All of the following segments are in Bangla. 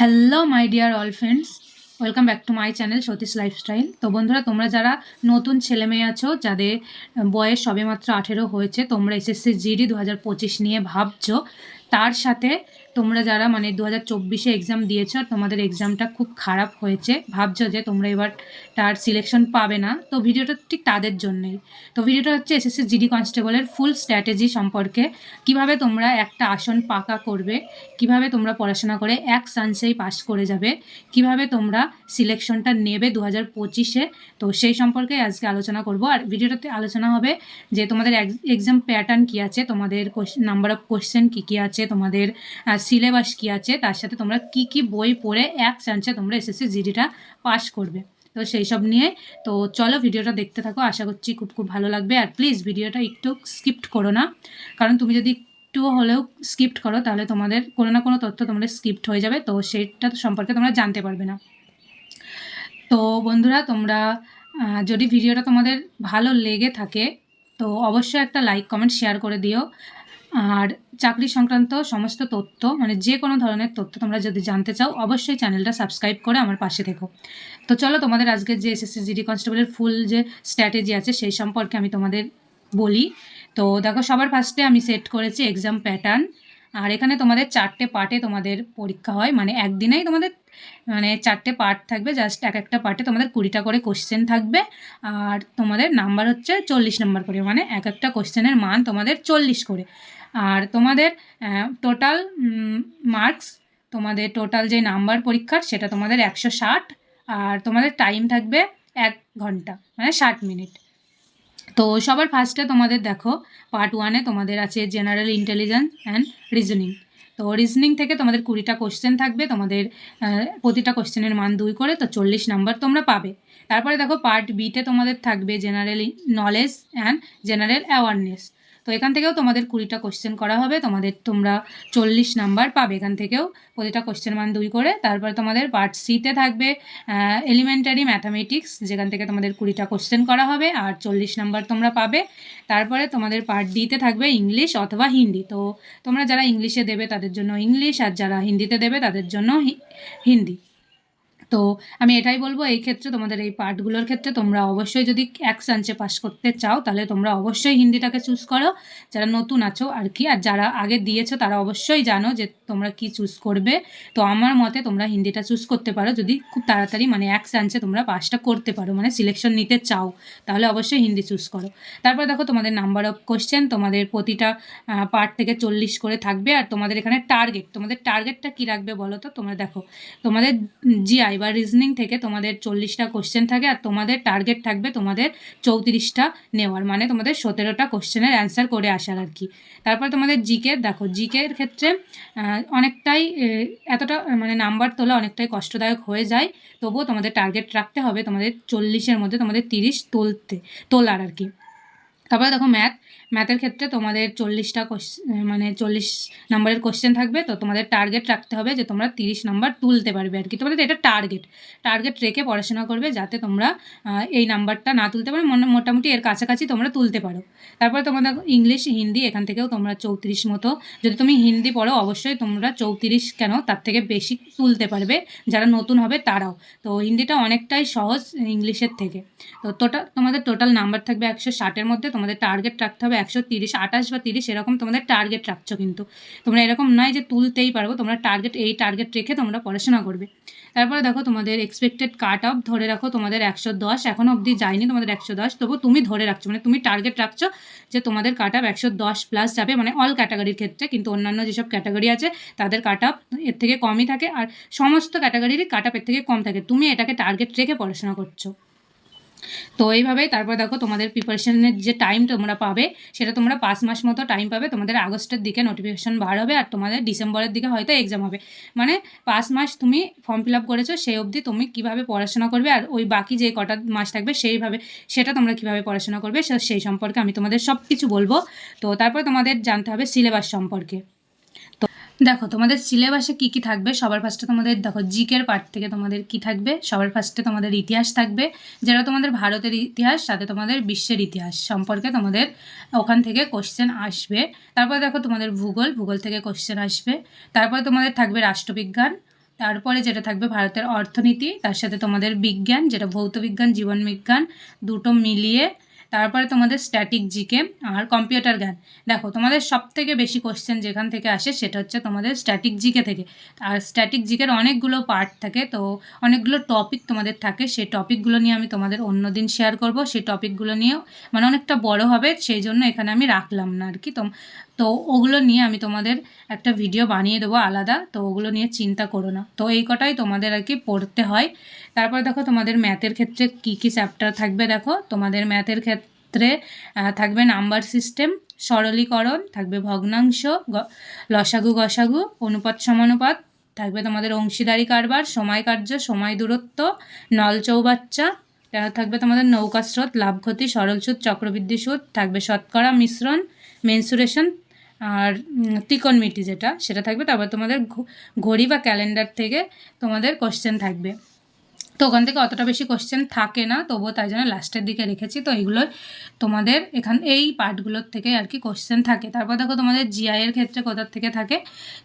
Hello my dear all friends welcome back to my channel Satish lifestyle তো বন্ধুরা, তোমরা যারা নতুন ছেলে মেয়ে আছো, যাদের বয়স সবেমাত্র আঠেরো হয়েছে, তোমরা এসএসসি জিডি দু হাজার পঁচিশ নিয়ে ভাবছ, তার সাথে তোমরা যারা মানে দু হাজার চব্বিশে এক্সাম দিয়েছ, তোমাদের এক্সামটা খুব খারাপ হয়েছে। ভাবছ যে তোমরা এবার তার সিলেকশন পাবে না। তো ভিডিওটা ঠিক তাদের জন্যই। তো ভিডিওটা হচ্ছে এসএসসি জিডি কনস্টেবলের ফুল স্ট্র্যাটেজি সম্পর্কে। কীভাবে তোমরা একটা আসন পাকা করবে, কীভাবে তোমরা পড়াশোনা করে এক চান্সেই পাস করে যাবে, কীভাবে তোমরা সিলেকশনটা নেবে দু হাজার পঁচিশে। তো সেই সম্পর্কে আজকে আলোচনা করব। আর ভিডিওটাতে আলোচনা হবে যে তোমাদের এক্সাম প্যাটার্ন কী আছে, তোমাদের নাম্বার অফ কোশ্চেন কী কী আছে, তোমাদের সিলেবাস কী আছে, তার সাথে তোমরা কি কি বই পড়ে এক চান্সে তোমরা এসএসসি জিডিটা পাস করবে। তো সেই সব নিয়ে, তো চলো ভিডিওটা দেখতে থাকো, আশা করছি খুব খুব ভালো লাগবে। আর প্লিজ ভিডিওটা একটু স্কিপ্ট করো না, কারণ তুমি যদি একটু হলেও স্কিপ্ট করো, তাহলে তোমাদের কোনো না কোনো তথ্য তোমাদের স্কিপ্ট হয়ে যাবে, তো সেটা সম্পর্কে তোমরা জানতে পারবে না। তো বন্ধুরা, তোমরা যদি ভিডিওটা তোমাদের ভালো লেগে থাকে, তো অবশ্যই একটা লাইক কমেন্ট শেয়ার করে দিও। আর চাকরি সংক্রান্ত সমস্ত তথ্য মানে যে কোনো ধরনের তথ্য তোমরা যদি জানতে চাও, অবশ্যই চ্যানেলটা সাবস্ক্রাইব করে আমার পাশে থেকো। তো চলো তোমাদের আজকে যে এসএসসি জিডি কনস্টেবলের ফুল যে স্ট্র্যাটেজি আছে, সেই সম্পর্কে আমি তোমাদের বলি। তো দেখো, সবার ফার্স্টে আমি সেট করেছি এক্সাম প্যাটার্ন আর এখানে তোমাদের চারটে পার্টে তোমাদের পরীক্ষা হয়। মানে একদিনেই তোমাদের মানে চারটে পার্ট থাকবে। জাস্ট এক একটা পার্টে তোমাদের কুড়িটা করে কোশ্চেন থাকবে। আর তোমাদের নাম্বার হচ্ছে চল্লিশ নাম্বার করে। মানে এক একটা কোশ্চেনের মান তোমাদের চল্লিশ করে। আর তোমাদের টোটাল মার্কস তোমাদের টোটাল যে নাম্বার পরীক্ষার সেটা তোমাদের একশো ষাট, আর তোমাদের টাইম থাকবে এক ঘণ্টা মানে ষাট মিনিট তো সবার ফার্স্টে তোমাদের দেখো পার্ট ওয়ানে তোমাদের আছে জেনারেল ইন্টেলিজেন্স অ্যান্ড রিজনিং তো রিজনিং থেকে তোমাদের কুড়িটা কোশ্চেন থাকবে, তোমাদের প্রতিটা কোশ্চেনের মান দুই করে, তো চল্লিশ নাম্বার তোমরা পাবে। তারপরে দেখো পার্ট বিতে তোমাদের থাকবে general knowledge and general awareness তো এখান থেকেও তোমাদের কুড়িটা কোশ্চেন করা হবে। তোমাদের তোমরা চল্লিশ নাম্বার পাবে এখান থেকেও। প্রতিটা কোশ্চেন মান দুই করে। তারপর তোমাদের পার্ট সিতে থাকবে এলিমেন্টারি ম্যাথামেটিক্স যেখান থেকে তোমাদের কুড়িটা কোশ্চেন করা হবে। আর চল্লিশ নাম্বার তোমরা পাবে। তারপরে তোমাদের পার্ট ডিতে থাকবে ইংলিশ অথবা হিন্দি তো তোমরা যারা ইংলিশে দেবে তাদের জন্য ইংলিশ আর যারা হিন্দিতে দেবে তাদের জন্য হিন্দি তো আমি এটাই বলব, এই ক্ষেত্রে তোমাদের এই পার্টগুলোর ক্ষেত্রে তোমরা অবশ্যই যদি এক চান্সে পাস করতে চাও, তাহলে তোমরা অবশ্যই হিন্দিটাকে চুজ করো। যারা নতুন আছো আর কি, আর যারা আগে দিয়েছ তারা অবশ্যই জানো যে তোমরা কি চুজ করবে। তো আমার মতে তোমরা হিন্দিটা চুজ করতে পারো, যদি খুব তাড়াতাড়ি মানে এক চান্সে তোমরা পাসটা করতে পারো মানে সিলেকশন নিতে চাও, তাহলে অবশ্যই হিন্দি চুজ করো। তারপর দেখো তোমাদের নাম্বার অফ কোশ্চেন তোমাদের প্রতিটা পার্ট থেকে চল্লিশ করে থাকবে, আর তোমাদের এখানে টার্গেট তোমাদের টার্গেটটা কী রাখবে বলো তো? তোমরা দেখো, তোমাদের জিআই বা রিজনিং থেকে তোমাদের চল্লিশটা কোশ্চেন থাকে আর তোমাদের টার্গেট থাকবে তোমাদের চৌত্রিশটা নেওয়ার। মানে তোমাদের সতেরোটা কোশ্চেনের অ্যান্সার করে আসার আর কি। তারপর তোমাদের জিকে দেখো জিকের ক্ষেত্রে অনেকটাই এতটা মানে নাম্বার তোলা অনেকটাই কষ্টদায়ক হয়ে যায়। তবুও তোমাদের টার্গেট রাখতে হবে তোমাদের চল্লিশের মধ্যে তোমাদের তিরিশ তুলতে, তোলার আর কি। তারপরে দেখো ম্যাথ ম্যাথের ক্ষেত্রে তোমাদের চল্লিশটা মানে চল্লিশ নম্বরের কোশ্চেন থাকবে, তো তোমাদের টার্গেট রাখতে হবে যে তোমরা তিরিশ নম্বর তুলতে পারবে আর কি। তোমাদের এটা টার্গেট টার্গেট রেখে পড়াশোনা করবে যাতে তোমরা এই নাম্বারটা না তুলতে পারো মোটামুটি এর কাছাকাছি তোমরা তুলতে পারো। তারপরে তোমাদের ইংলিশ হিন্দি এখান থেকেও তোমরা চৌত্রিশ মতো, যদি তুমি হিন্দি পড়ো অবশ্যই তোমরা চৌত্রিশ কেন, তার থেকে বেশি তুলতে পারবে, যারা নতুন হবে তারাও। তো হিন্দিটা অনেকটাই সহজ ইংলিশের থেকে। তো টোটাল তোমাদের টোটাল নাম্বার থাকবে একশো ষাটের মধ্যে তোমাদের টার্গেট রাখতে হবে একশো তিরিশ, আঠাশ বা তিরিশ, এরকম তোমাদের টার্গেট রাখছো কিন্তু। তোমরা এরকম নয় যে তুলতেই পারব তোমরা টার্গেট এই টার্গেট রেখে তোমরা পড়াশোনা করবে। তারপরে দেখো তোমাদের এক্সপেক্টেড কাট অফ ধরে রাখো তোমাদের একশো দশ এখনও অবধি যায়নি তোমাদের একশো দশ, তবু তুমি ধরে রাখছো মানে তুমি টার্গেট রাখছো যে তোমাদের কাট অফ একশো দশ প্লাস যাবে মানে অল ক্যাটাগরির ক্ষেত্রে, কিন্তু অন্যান্য যেসব ক্যাটাগরি আছে, তাদের কাট অফ এর থেকে কমই থাকে, আর সমস্ত ক্যাটাগরিরই কাট অফ এর থেকে কম থাকে। তুমি এটাকে টার্গেট রেখে পড়াশোনা করছ। তো এইভাবে তারপর দেখো তোমাদের প্রিপারেশনের যে টাইম তোমরা পাবে, সেটা তোমরা পাঁচ মাস মতো টাইম পাবে। তোমাদের আগস্টের দিকে নোটিফিকেশন বার হবে আর তোমাদের ডিসেম্বরের দিকে হয়তো এক্সাম হবে। মানে পাঁচ মাস তুমি ফর্ম ফিল আপ করেছ, সেই অবধি তুমি কীভাবে পড়াশোনা করবে আর ওই বাকি যে কটা মাস থাকবে সেইভাবে, সেটা তোমরা কীভাবে পড়াশোনা করবে সেই সম্পর্কে আমি তোমাদের সব কিছু বলব। তো তারপর তোমাদের জানতে হবে সিলেবাস সম্পর্কে। দেখো, তোমাদের সিলেবাসে কি কি থাকবে? সবার ফার্স্টে তোমাদের, দেখো জিকের পার্ট থেকে তোমাদের কি থাকবে? সবার ফার্স্টে তোমাদের ইতিহাস থাকবে। যেটা তোমাদের ভারতের ইতিহাস সাথে তোমাদের বিশ্বের ইতিহাস সম্পর্কে তোমাদের ওখান থেকে কোশ্চেন আসবে। তারপর দেখো, তোমাদের ভূগোল ভূগোল থেকে কোশ্চেন আসবে। তারপর তোমাদের থাকবে রাষ্ট্রবিজ্ঞান। তারপরে যেটা থাকবে ভারতের অর্থনীতি, তার সাথে তোমাদের বিজ্ঞান, যেটা ভৌত বিজ্ঞান, জীবন বিজ্ঞান, দুটো মিলিয়ে তারপরে তোমাদের স্ট্যাটিক জিকে আর কম্পিউটার জ্ঞান। দেখো, তোমাদের সব থেকে বেশি কোশ্চেন যেখান থেকে আসে সেটা হচ্ছে তোমাদের স্ট্যাটিক জিকে থেকে। আর স্ট্যাটিক জিকের অনেকগুলো পার্ট থাকে, তো অনেকগুলো টপিক তোমাদের থাকে। সেই টপিকগুলো নিয়ে আমি তোমাদের অন্য দিন শেয়ার করব। সেই টপিকগুলো নিয়েও মানে অনেকটা বড় হবে, সেই জন্য এখানে আমি রাখলাম না আর কি। তো তো ওগুলো নিয়ে আমি তোমাদের একটা ভিডিও বানিয়ে দেবো আলাদা। তো ওগুলো নিয়ে চিন্তা করো না। তো এই কটাই তোমাদের আর কি পড়তে হয়। তারপর দেখো তোমাদের ম্যাথের ক্ষেত্রে কি কি চ্যাপ্টার থাকবে দেখো। তোমাদের ম্যাথের ক্ষেত্রে থাকবে নাম্বার সিস্টেম সরলীকরণ, থাকবে ভগ্নাংশ লসাগু গসাগু, অনুপাত সমানুপাত, থাকবে তোমাদের অংশীদারি কারবার, সময় কার্য, সময় দূরত্ব, নল চৌবাচ্চা থাকবে তোমাদের নৌকা স্রোত, লাভ ক্ষতি, সরল সুদ, চক্রবৃদ্ধি সুদ, থাকবে শতকরা মিশ্রণ মেনসুরেশন আর ত্রিকোণমিতি যেটা, সেটা থাকবে। তারপর তোমাদের ঘড়ি বা ক্যালেন্ডার থেকে তোমাদের কোশ্চেন থাকবে। তো ওখান থেকে অতটা বেশি কোশ্চেন থাকে না, তবুও তাই জন্য লাস্টের দিকে রেখেছি। তো এইগুলো তোমাদের এখান, এই পার্টগুলোর থেকে আর কি কোশ্চেন থাকে। তারপর দেখো তোমাদের জিআইয়ের ক্ষেত্রে কোথার থেকে থাকে?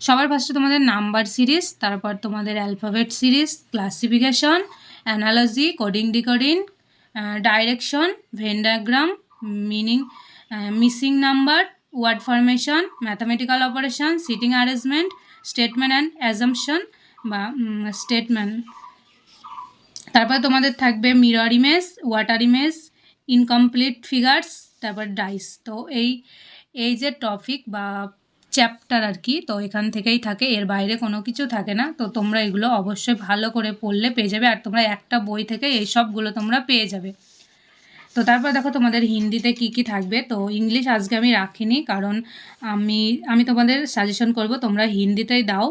সবার ফার্স্টে তোমাদের নাম্বার সিরিজ তারপর তোমাদের alphabet series classification analogy coding decoding direction Venn diagram meaning missing number word formation mathematical operation sitting arrangement statement and assumption বা স্টেটমেন্ট তারপর তোমাদের থাকবে mirror image water image incomplete figures তারপর ডাইস তো এই এই যে টপিক বা চ্যাপ্টার আর কি, তো এখান থেকেই থাকে, এর বাইরে কোনো কিছু থাকে না। তো তোমরা এগুলো অবশ্যই ভালো করে পড়লে পেয়ে যাবে, আর তোমরা একটা বই থেকে এই সবগুলো তোমরা পেয়ে যাবে। তো তারপর দেখো তোমাদের হিন্দিতে কি কি থাকবে? তো ইংলিশ আজকে আমি রাখিনি, কারণ আমি আমি তোমাদের সাজেশন করব তোমরা হিন্দিতেই দাও।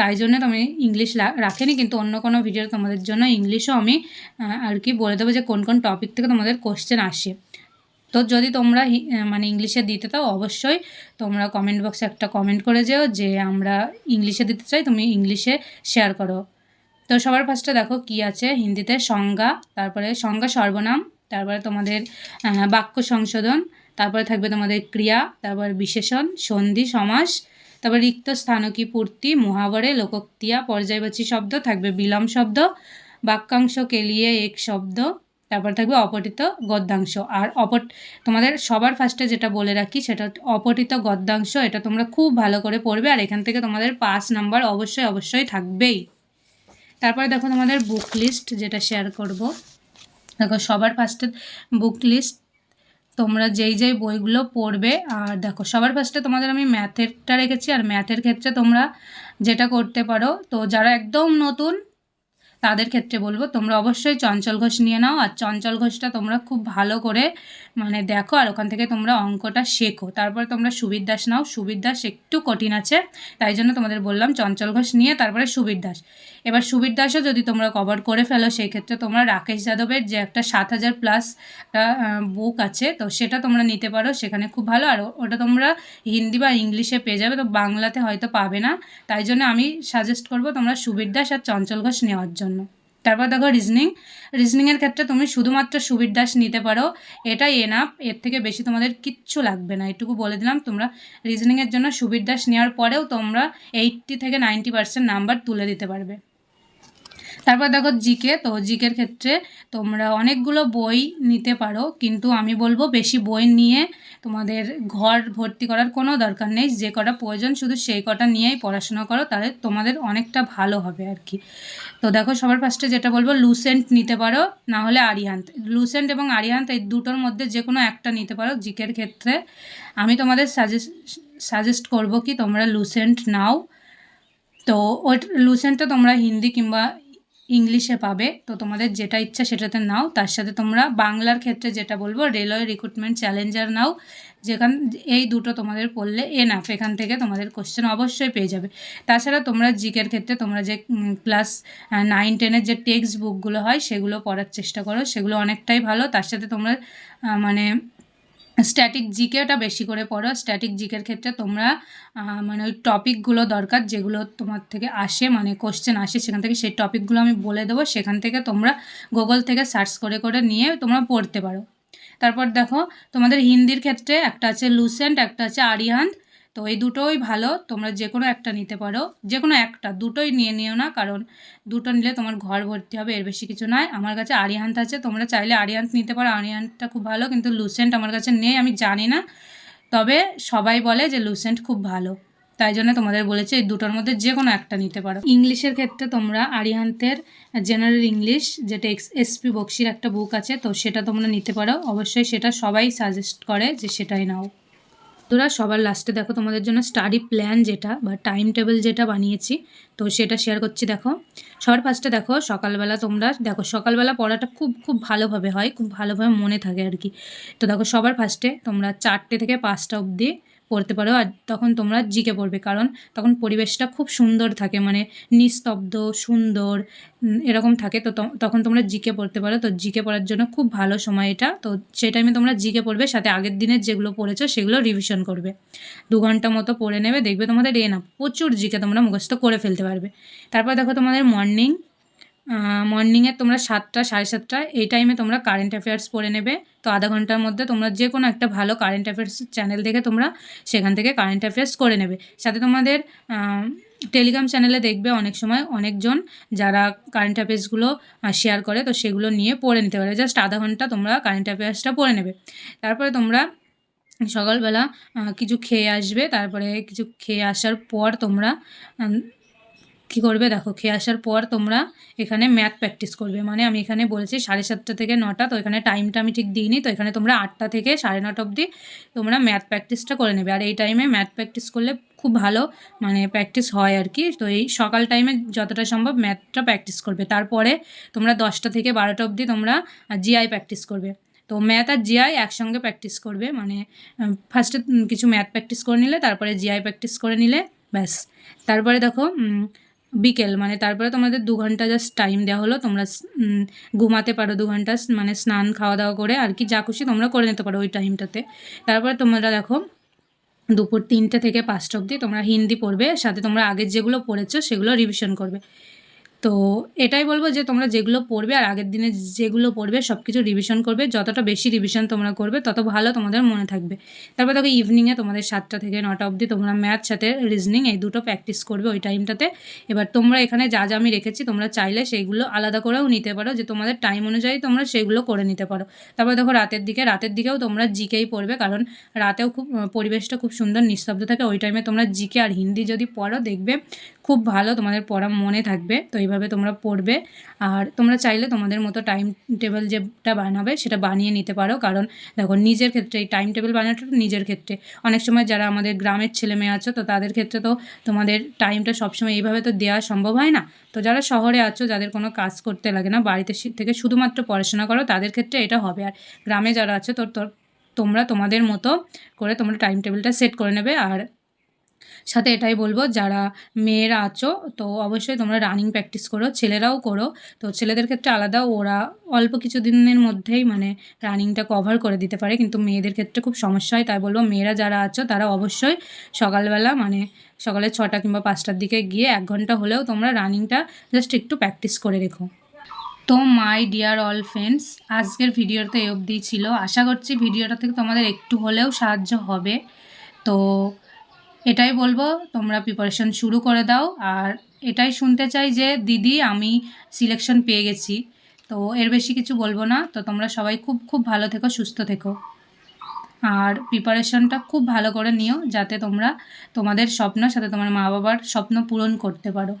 তাই জন্য তুমি ইংলিশ রাখিনি, কিন্তু অন্য কোনো ভিডিও তোমাদের জন্য ইংলিশও আমি আর কি বলে দেবো যে কোন কোন টপিক থেকে তোমাদের কোশ্চেন আসে। তো যদি তোমরা মানে ইংলিশে দিতে চাও, অবশ্যই তোমরা কমেন্ট বক্সে একটা কমেন্ট করে যেও যে আমরা ইংলিশে দিতে চাই, তুমি ইংলিশে শেয়ার করো। তো সবার ফার্স্টে দেখো কি আছে, হিন্দিতে সংজ্ঞা, তারপরে সংজ্ঞা সর্বনাম তারপরে তোমাদের বাক্য সংশোধন, তারপরে থাকবে তোমাদের ক্রিয়া, তারপর বিশেষণ, সন্ধি, সমাস, তারপর রিক্ত স্থানকি পূর্তি, মহাবরে, লোকক্রিয়া, পর্যায়বাচী শব্দ, থাকবে বিলম শব্দ, বাক্যাংশ কেলিয়ে এক শব্দ, তারপর থাকবে অপঠিত গদ্যাংশ। আর অপট, তোমাদের সবার ফার্স্টে যেটা বলে রাখি, সেটা অপঠিত গদ্যাংশ, এটা তোমরা খুব ভালো করে পড়বে, আর এখান থেকে তোমাদের পাঁচ নাম্বার অবশ্যই অবশ্যই থাকবেই। তারপরে দেখো তোমাদের বুক লিস্ট যেটা শেয়ার করব। দেখো, সবার ফার্স্টে বুক লিস্ট তোমরা যেই যেই বইগুলো পড়বে, আর দেখো, সবার ফার্স্টে তোমাদের আমি ম্যাথেরটা রেখেছি, আর ম্যাথের ক্ষেত্রে তোমরা যেটা করতে পারো, তো যারা একদম নতুন, তাদের ক্ষেত্রে বলব, তোমরা অবশ্যই চঞ্চল ঘোষ নিয়ে নাও, আর চঞ্চল ঘোষটা তোমরা খুব ভালো করে মানে দেখো, আর ওখান থেকে তোমরা অঙ্কটা শেখো। তারপরে তোমরা সুবীর দাস নাও, সুবীর দাস একটু কঠিন আছে, তাই জন্য তোমাদের বললাম চঞ্চল ঘোষ নিয়ে, তারপরে সুবীর দাস। এবার সুবীর দাসও যদি তোমরা কভার করে ফেলো সেই ক্ষেত্রে তোমরা রাকেশ যাদবের যে একটা সাত হাজার প্লাস বুক আছে, তো সেটা তোমরা নিতে পারো, সেখানে খুব ভালো। আর ওটা তোমরা হিন্দি বা ইংলিশে পেয়ে যাবে, তো বাংলাতে হয়তো পাবে না। তাই জন্য আমি সাজেস্ট করব তোমরা সুবীর দাস আর চঞ্চল ঘোষ নেওয়ার জন্য। তারপর দেখো রিজনিং রিজনিংয়ের ক্ষেত্রে তুমি শুধুমাত্র সুবীর দাস নিতে পারো। এটাই এনাফ এর থেকে বেশি তোমাদের কিচ্ছু লাগবে না। এটুকু বলে দিলাম, তোমরা রিজনিংয়ের জন্য সুবীর দাস নেওয়ার পরেও তোমরা এইট্টি থেকে নাইনটি পার্সেন্ট নাম্বার তুলে দিতে পারবে। তারপর দেখো জিকে তো জিকের ক্ষেত্রে তোমরা অনেকগুলো বই নিতে পারো, কিন্তু আমি বলব বেশি বই নিয়ে তোমাদের ঘর ভর্তি করার কোনো দরকার নেই, যে কটা প্রয়োজন শুধু সেই কটা নিয়েই পড়াশোনা করো, তাহলে তোমাদের অনেকটা ভালো হবে আর কি। তো দেখো সবার ফার্স্টে যেটা বলব লুসেন্ট নিতে পারো না হলে আরিহান্ত লুসেন্ট এবং আরিহান্ত এই দুটোর মধ্যে যে কোনো একটা নিতে পারো জিকের ক্ষেত্রে। আমি তোমাদের সাজেস্ট সাজেস্ট করব কি তোমরা লুসেন্ট নাও। তো ওই লুসেন্টটা তোমরা হিন্দি কিংবা ইংলিশে পাবে। তো তোমাদের যেটা ইচ্ছা সেটাতে নাও। তার সাথে তোমরা বাংলার ক্ষেত্রে যেটা বলব, রেলওয়ে রিক্রুটমেন্ট চ্যালেঞ্জার নাও। যেখান, এই দুটো তোমাদের পড়লে এনাফ এখান থেকে তোমাদের কোশ্চেন অবশ্যই পেয়ে যাবে। তাছাড়া তোমরা জিকের ক্ষেত্রে তোমরা যে ক্লাস নাইন টেনের যে টেক্সট বুকগুলো হয়, সেগুলো পড়ার চেষ্টা করো। সেগুলো অনেকটাই ভালো। তার সাথে তোমরা মানে স্ট্যাটিক জিকেটা বেশি করে পড়ো। স্ট্যাটিক জিকের ক্ষেত্রে তোমরা মানে ওই টপিকগুলো দরকার, যেগুলো তোমার থেকে আসে মানে কোশ্চেন আসে, সেখান থেকে সেই টপিকগুলো আমি বলে দেবো। সেখান থেকে তোমরা গুগল থেকে সার্চ করে করে নিয়ে তোমরা পড়তে পারো। তারপর দেখো, তোমাদের হিন্দির ক্ষেত্রে একটা আছে লুসেন্ট একটা আছে আরিহান্ত তো এই দুটোই ভালো, তোমরা যে কোনো একটা নিতে পারো যে কোনো একটা, দুটোই নিয়ে নিও না, কারণ দুটো নিলে তোমার ঘর ভর্তি হবে, এর বেশি কিছু নয়। আমার কাছে আরিয়ান্ত আছে, তোমরা চাইলে আরিয়ান্ত নিতে পারো আরিয়ান্তটা খুব ভালো, কিন্তু লুসেন্ট আমার কাছে নেই, আমি জানি না। তবে সবাই বলে যে লুসেন্ট খুব ভালো, তাই জন্য তোমাদের বলেছে এই দুটোর মধ্যে যে কোনো একটা নিতে পারো। ইংলিশের ক্ষেত্রে তোমরা আরিহান্তের জেনারেল ইংলিশ যেটা এক্স এসপি বক্সির একটা বুক আছে, তো সেটা তোমরা নিতে পারো। অবশ্যই সেটা সবাই সাজেস্ট করে যে সেটাই নাও। তোরা সবার লাস্টে দেখো তোমাদের জন্য স্টাডি প্ল্যান যেটা বা টাইম টেবিল যেটা বানিয়েছি, তো সেটা শেয়ার করছি দেখো। সবার ফার্স্টে দেখো সকালবেলা তোমরা, দেখো সকালবেলা পড়াটা খুব খুব ভালোভাবে হয়, খুব ভালোভাবে মনে থাকে আর কি। তো দেখো সবার ফার্স্টে তোমরা চারটে থেকে পাঁচটা অবধি পড়তে পারো আর তখন তোমরা জিকে পড়বে। কারণ তখন পরিবেশটা খুব সুন্দর থাকে মানে নিস্তব্ধ, সুন্দর এরকম থাকে। তো তখন তোমরা জিকে পড়তে পারো। তো জিকে পড়ার জন্য খুব ভালো সময় এটা। তো সেই টাইমে তোমরা জিকে পড়বে, সাথে আগের দিনের যেগুলো পড়েছো সেগুলো রিভিশন করবে। দু ঘণ্টা মতো পড়ে নেবে, দেখবে তোমাদের এ না, প্রচুর জিকে তোমরা মুখস্থ করে ফেলতে পারবে। তারপর দেখো তোমাদের মর্নিং মর্নিংয়ে তোমরা সাতটা, সাড়ে সাতটা, এই টাইমে তোমরা কারেন্ট অ্যাফেয়ার্স পড়ে নেবে। তো আধা ঘণ্টার মধ্যে তোমরা যে কোনো একটা ভালো কারেন্ট অ্যাফেয়ার্স চ্যানেল দেখে তোমরা সেখান থেকে কারেন্ট অ্যাফেয়ার্স করে নেবে। সাথে তোমাদের টেলিগ্রাম চ্যানেলে দেখবে অনেক সময় অনেকজন যারা কারেন্ট অ্যাফেয়ার্সগুলো শেয়ার করে, তো সেগুলো নিয়ে পড়ে নিতে পারে। জাস্ট আধা ঘণ্টা তোমরা কারেন্ট অ্যাফেয়ার্সটা পড়ে নেবে। তারপরে তোমরা সকালবেলা কিছু খেয়ে আসবে। তারপরে কিছু খেয়ে আসার পর তোমরা কী করবে? দেখো, খেয়ে আসার পর তোমরা এখানে ম্যাথ প্র্যাকটিস করবে। মানে আমি এখানে বলেছি সাড়ে সাতটা থেকে নটা, তো এখানে টাইমটা আমি ঠিক দিইনি, তো এখানে তোমরা আটটা থেকে সাড়ে নটা অবধি তোমরা ম্যাথ প্র্যাকটিসটা করে নেবে। আর এই টাইমে ম্যাথ প্র্যাকটিস করলে খুব ভালো মানে প্র্যাকটিস হয় আর কি। তো এই সকাল টাইমে যতটা সম্ভব ম্যাথটা প্র্যাকটিস করবে। তারপরে তোমরা দশটা থেকে বারোটা অবধি তোমরা জিআই প্র্যাকটিস করবে। তো ম্যাথ আর জিআই একসঙ্গে প্র্যাকটিস করবে। মানে ফার্স্টে কিছু ম্যাথ প্র্যাকটিস করে নিলে, তারপরে জিআই প্র্যাকটিস করে নিলে, ব্যাস। তারপরে দেখো বিকেল মানে তারপরে তোমাদের দু ঘণ্টা জাস্ট টাইম দেওয়া হলো, তোমরা ঘুমাতে পারো দু ঘণ্টা মানে স্নান খাওয়া দাওয়া করে, আর কি যা খুশি তোমরা করে নিতে পারো ওই টাইমটাতে তারপরে তোমরা দেখো, দুপুর তিনটে থেকে পাঁচটা অবধি তোমরা হিন্দি পড়বে, সাথে তোমরা আগের যেগুলো পড়েছো সেগুলো রিভিশন করবে। তো এটাই বলব যে তোমরা যেগুলো পড়বে আর আগের দিনে যেগুলো পড়বে সব কিছু রিভিশন করবে। যতটা বেশি রিভিশন তোমরা করবে, তত ভালো তোমাদের মনে থাকবে। তারপর দেখো ইভিনিংয়ে তোমাদের সাতটা থেকে নটা অবধি তোমরা ম্যাথ সাথে রিজনিং এই দুটো প্র্যাকটিস করবে ওই টাইমটাতে এবার তোমরা এখানে যা যা আমি রেখেছি তোমরা চাইলে সেইগুলো আলাদা করেও নিতে পারো। যে তোমাদের টাইম অনুযায়ী তোমরা সেগুলো করে নিতে পারো। তারপর দেখো রাতের দিকে, রাতের দিকেও তোমরা জিকেই পড়বে কারণ রাতেও খুব, পরিবেশটা খুব সুন্দর, নিস্তব্ধ থাকে। ওই টাইমে তোমরা জিকে আর হিন্দি যদি পড়ো দেখবে খুব ভালো তোমাদের পড়া মনে থাকবে। তো এইভাবে তোমরা পড়বে। আর তোমরা চাইলে তোমাদের মতো টাইম টেবিল যেটা বানাবে সেটা বানিয়ে নিতে পারো। কারণ দেখো, নিজের ক্ষেত্রে এই টাইম টেবিল বানানোটা নিজের ক্ষেত্রে। অনেক সময় যারা আমাদের গ্রামের ছেলে মেয়ে আছো, তো তাদের ক্ষেত্রে তো তোমাদের টাইমটা সবসময় এইভাবে তো দেওয়া সম্ভব হয় না। তো যারা শহরে আছো, যাদের কোনো কাজ করতে লাগে না, বাড়িতে থেকে শুধুমাত্র পড়াশোনা করো, তাদের ক্ষেত্রে এটা হবে। আর গ্রামে যারা আছে, তো- তোমরা তোমাদের মতো করে তোমরা টাইম টেবিলটা সেট করে নেবে। আর সাথে এটাই বলব, যারা মেয়েরা আছো, তো অবশ্যই তোমরা রানিং প্র্যাকটিস করো, ছেলেরাও করো। তো ছেলেদের ক্ষেত্রে আলাদা, ওরা অল্প কিছু দিনের মধ্যেই মানে রানিংটা কভার করে দিতে পারে, কিন্তু মেয়েদের ক্ষেত্রে খুব সমস্যা হয়, তাই বলব মেয়েরা যারা আছো, তারা অবশ্যই সকালবেলা মানে সকালে ছটা কিংবা পাঁচটার দিকে গিয়ে এক ঘণ্টা হলেও তোমরা রানিংটা জাস্ট একটু প্র্যাকটিস করে রেখো। তো মাই ডিয়ার অল ফ্রেন্ডস আজকের ভিডিওটা এই অবধিই ছিল। আশা করছি ভিডিওটা থেকে তোমাদের একটু হলেও সাহায্য হবে। তো এটাই বলব, তোমরা প্রিপারেশন শুরু করে দাও। আর এটাই শুনতে চাই যে, দিদি, আমি সিলেকশন পেয়ে গেছি। তো এর বেশি কিছু বলব না। তো তোমরা সবাই খুব খুব ভালো থেকো, সুস্থ থেকো। আর প্রিপারেশনটা খুব ভালো করে নিও, যাতে তোমরা তোমাদের স্বপ্ন, সাথে তোমার মা বাবার স্বপ্ন পূরণ করতে পারো।